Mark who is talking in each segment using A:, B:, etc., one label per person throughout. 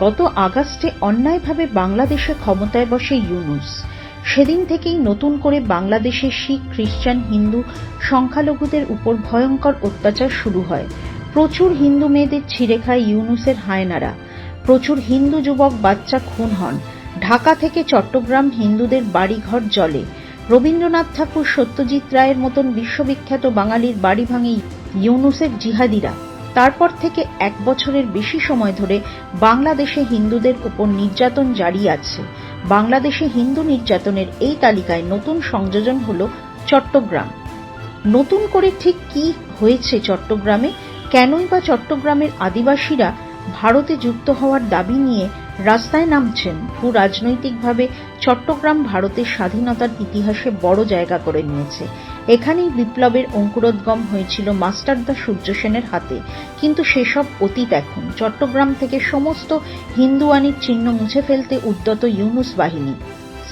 A: গত আগস্টে অন্যায়ভাবে বাংলাদেশে ক্ষমতায় বসে ইউনুস। সেদিন থেকেই নতুন করে বাংলাদেশে শিখ, খ্রিস্টান, হিন্দু সংখ্যালঘুদের উপর ভয়ঙ্কর অত্যাচার শুরু হয়। প্রচুর হিন্দু মেয়েদের ছিঁড়ে খায় ইউনুসের হায়নারা। প্রচুর হিন্দু যুবক বাচ্চা খুন হন। ঢাকা থেকে চট্টগ্রাম হিন্দুদের বাড়িঘর জলে। রবীন্দ্রনাথ ঠাকুর সত্যজিৎ রায়ের মতন বিশ্ববিখ্যাত বাঙালির বাড়ি ভাঙে ইউনুসের জিহাদিরা। তারপর থেকে এক বছরের বেশি সময় ধরে বাংলাদেশে হিন্দুদের উপর নির্যাতন জারি আছে। বাংলাদেশে হিন্দু নির্যাতনের এই তালিকায় নতুন সংযোজন হল চট্টগ্রাম। নতুন করে ঠিক কি হয়েছে চট্টগ্রামে? কেনই বা চট্টগ্রামের আদিবাসীরা ভারতে যুক্ত হওয়ার দাবি নিয়ে রাস্তায় নামছেন? ভূ রাজনৈতিকভাবে চট্টগ্রাম ভারতের স্বাধীনতার ইতিহাসে বড় জায়গা করে নিয়েছে। এখানেই বিপ্লবের অঙ্কুরোদ্গম হয়েছিল মাস্টারদা সূর্য সেনের হাতে। কিন্তু সেসব অতীত এখন। চট্টগ্রাম থেকে সমস্ত হিন্দুয়ানির চিহ্ন মুছে ফেলতে উদ্যত ইউনুস বাহিনী।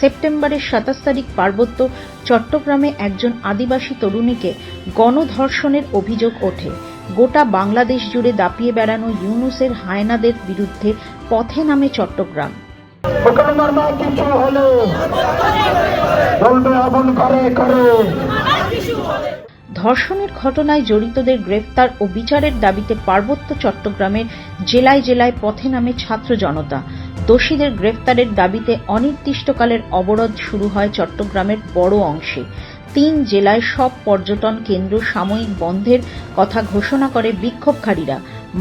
A: সেপ্টেম্বরের সাতাশ তারিখ পার্বত্য চট্টগ্রামে একজন আদিবাসী তরুণীকে গণধর্ষণের অভিযোগ ওঠে। গোটা বাংলাদেশ জুড়ে দাপিয়ে বেড়ানো ইউনুসের হায়নাদের বিরুদ্ধে পথে নামে চট্টগ্রাম।
B: কিছু করে করে
A: ধর্ষণের ঘটনায় জড়িতদের গ্রেফতার ও বিচারের দাবিতে পার্বত্য চট্টগ্রামের জেলায় জেলায় পথে নামে ছাত্র জনতা। দোষীদের গ্রেফতারের দাবিতে অনির্দিষ্টকালের অবরোধ শুরু হয় চট্টগ্রামের বড় অংশে। তিন জেলায় সব পর্যটন কেন্দ্র সাময়িক বন্ধের কথা ঘোষণা করে বিক্ষোভকারীরা।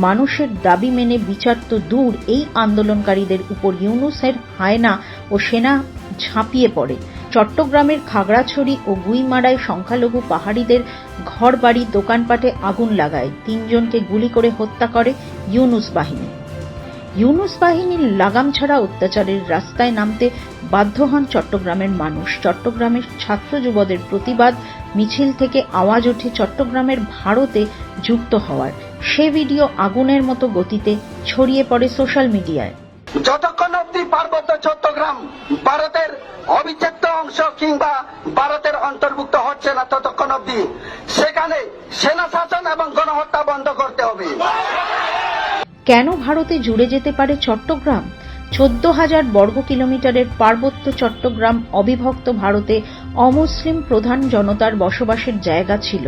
A: মানুষের দাবি মেনে বিচার তো দূর, এই আন্দোলনকারীদের উপর ইউনুসের হায়না ও সেনা ঝাঁপিয়ে পড়ে। চট্টগ্রামের খাগড়াছড়ি ও গুইমারায় সংখ্যালঘু পাহাড়িদের ঘরবাড়ি দোকানপাটে আগুন লাগায়। তিনজনকে গুলি করে হত্যা করে ইউনুস বাহিনী। ইউনুস বাহিনীর লাগাম ছাড়া অত্যাচারের রাস্তায় নামতে বাধ্য হন চট্টগ্রামের মানুষ। চট্টগ্রামের ছাত্র যুবদের প্রতিবাদ, মিছিল থেকে আওয়াজ ওঠে চট্টগ্রামের ভারতে যুক্ত হওয়ার। সে ভিডিও আগুনের মতো গতিতে ছড়িয়ে পড়ে সোশ্যাল মিডিয়ায়।
B: যতক্ষণ অব্দি পার্বত্য চট্টগ্রাম ভারতের অবিচ্ছেদ্য অংশ কিংবা ভারতের অন্তর্ভুক্ত হচ্ছে না ততক্ষণ অব্দি সেখানে সেনা শাসন এবং গণহত্যা বন্ধ করতে হবে।
A: কেন ভারতে জুড়ে যেতে পারে চট্টগ্রাম? চোদ্দ হাজার বর্গ কিলোমিটারের পার্বত্য চট্টগ্রাম অবিভক্ত ভারতে অমুসলিম প্রধান জনতার বসবাসের জায়গা ছিল।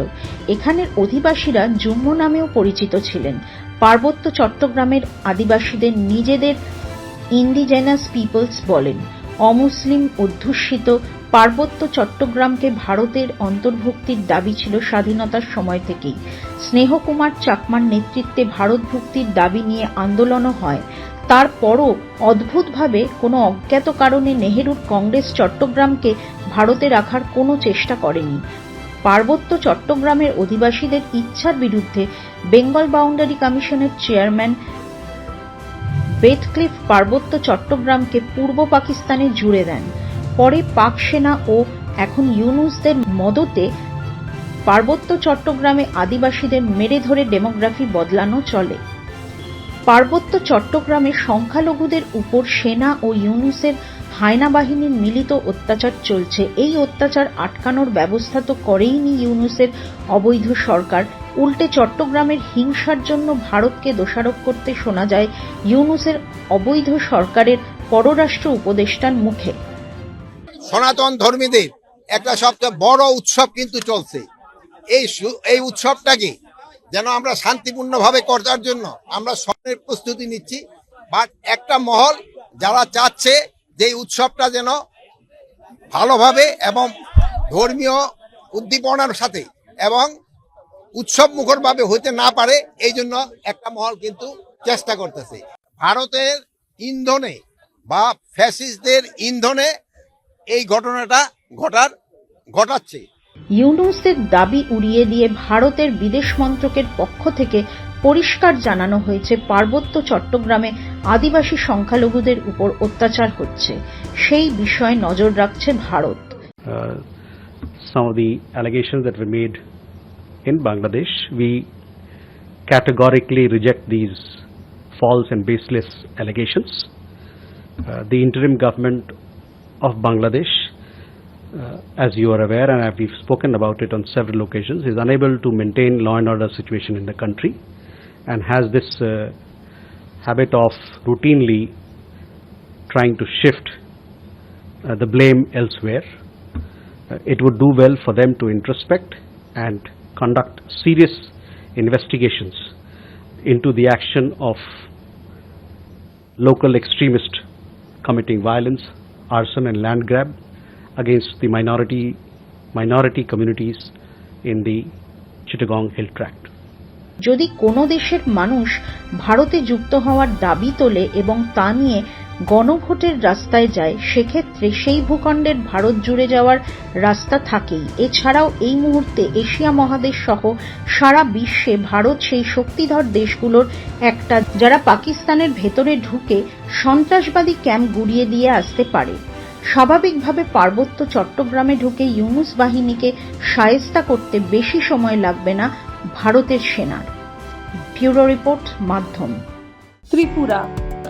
A: এখানের অধিবাসীরা জুম্ম নামেও পরিচিত ছিলেন। পার্বত্য চট্টগ্রামের আদিবাসীদের নিজেদের ইন্ডিজেনাস পিপলস বলেন, অমুসলিম অধ্যুষিত পার্বত্য চট্টগ্রামকে ভারতের অন্তর্ভুক্তির দাবি ছিল স্বাধীনতার সময় থেকেই। স্নেহকুমার চাকমার নেতৃত্বে ভারতভুক্তির দাবি নিয়ে আন্দোলনও হয়। তারপরও অদ্ভুতভাবে কোনো অজ্ঞাত কারণে নেহেরুর কংগ্রেস চট্টগ্রামকে ভারতে রাখার কোনো চেষ্টা করেনি। পার্বত্য চট্টগ্রামের অধিবাসীদের ইচ্ছার বিরুদ্ধে বেঙ্গল বাউন্ডারি কমিশনের চেয়ারম্যান বেথক্লিফ পার্বত্য চট্টগ্রামকে পূর্ব পাকিস্তানে জুড়ে দেন। পরে পাক সেনা ও এখন ইউনুসদের মদতে পার্বত্য চট্টগ্রামে আদিবাসীদের মেরে ধরে ডেমোগ্রাফি বদলানো চলে। পার্বত্য চট্টগ্রামে সংখ্যালঘুদের উপর সেনা ও ইউনুসের হায়না বাহিনীর মিলিত অত্যাচার চলছে। এই অত্যাচার আটকানোর ব্যবস্থা তো করেইনি ইউনুসের অবৈধ সরকার। উল্টে চট্টগ্রামের হিংসার জন্য ভারতকে দোষারোপ করতে শোনা যায় ইউনুসের অবৈধ সরকারের পররাষ্ট্র উপদেষ্টার মুখে।
C: সনাতন ধর্মীদের একটা সবচেয়ে বড় উৎসব কিন্তু চলছে। এই এই উৎসবটাকে যেন আমরা শান্তিপূর্ণভাবে করার জন্য আমরা সবের প্রস্তুতি নিচ্ছি। বাট একটা মহল যারা চাচ্ছে যে উৎসবটা যেন ভালোভাবে এবং ধর্মীয় উদ্দীপনার সাথে এবং উৎসব মুখরভাবে হতে না পারে এই জন্য একটা মহল কিন্তু চেষ্টা করতেছে। ভারতের ইন্ধনে বা ফ্যাসিস্টদের ইন্ধনে এই ঘটনাটা ঘটার ঘটাচ্ছে।
A: ইউনুসের দাবি উড়িয়ে দিয়ে ভারতের বিদেশ মন্ত্রকের পক্ষ থেকে পরিষ্কার জানানো হয়েছে পার্বত্য চট্টগ্রামে আদিবাসী সংখ্যালঘুদের উপর অত্যাচার হচ্ছে। সেই বিষয়ে নজর রাখছে Bharat.
D: Uh, some of the allegations that were made in Bangladesh. We categorically reject these false and baseless allegations. Uh, the interim government of Bangladesh, uh, as you are aware, and we've spoken about it on several occasions, is unable to maintain law and order situation in the country and has this uh, habit of routinely trying to shift uh, the blame elsewhere. Uh, it would do well for them to introspect and conduct serious investigations into the action of local extremists committing violence, arson and land grab against the minority minority communities in the Chittagong Hill Tract.
A: যদি কোনো দেশের মানুষ ভারতে যুক্ত হওয়ার দাবি তোলে এবং তা নিয়ে গণভোটের রাস্তায় যায়, সেক্ষেত্রে সেই ভূখণ্ডের ভারত জুড়ে যাওয়ার রাস্তা থাকেই। এছাড়াও এই মুহূর্তে এশিয়া মহাদেশ সহ সারা বিশ্বে ভারত সেই শক্তিধর দেশগুলোর একটা, যারা পাকিস্তানের ভেতরে ঢুকে সন্ত্রাসবাদী ক্যাম্প গুড়িয়ে দিয়ে আসতে পারে। স্বাভাবিকভাবে পার্বত্য চট্টগ্রামে ঢুকে ইউনুস বাহিনীকে সায়েস্তা করতে বেশি সময় লাগবে না ভারতের সেনার। ব্যুরো রিপোর্ট, মাধ্যম।
E: ত্রিপুরা।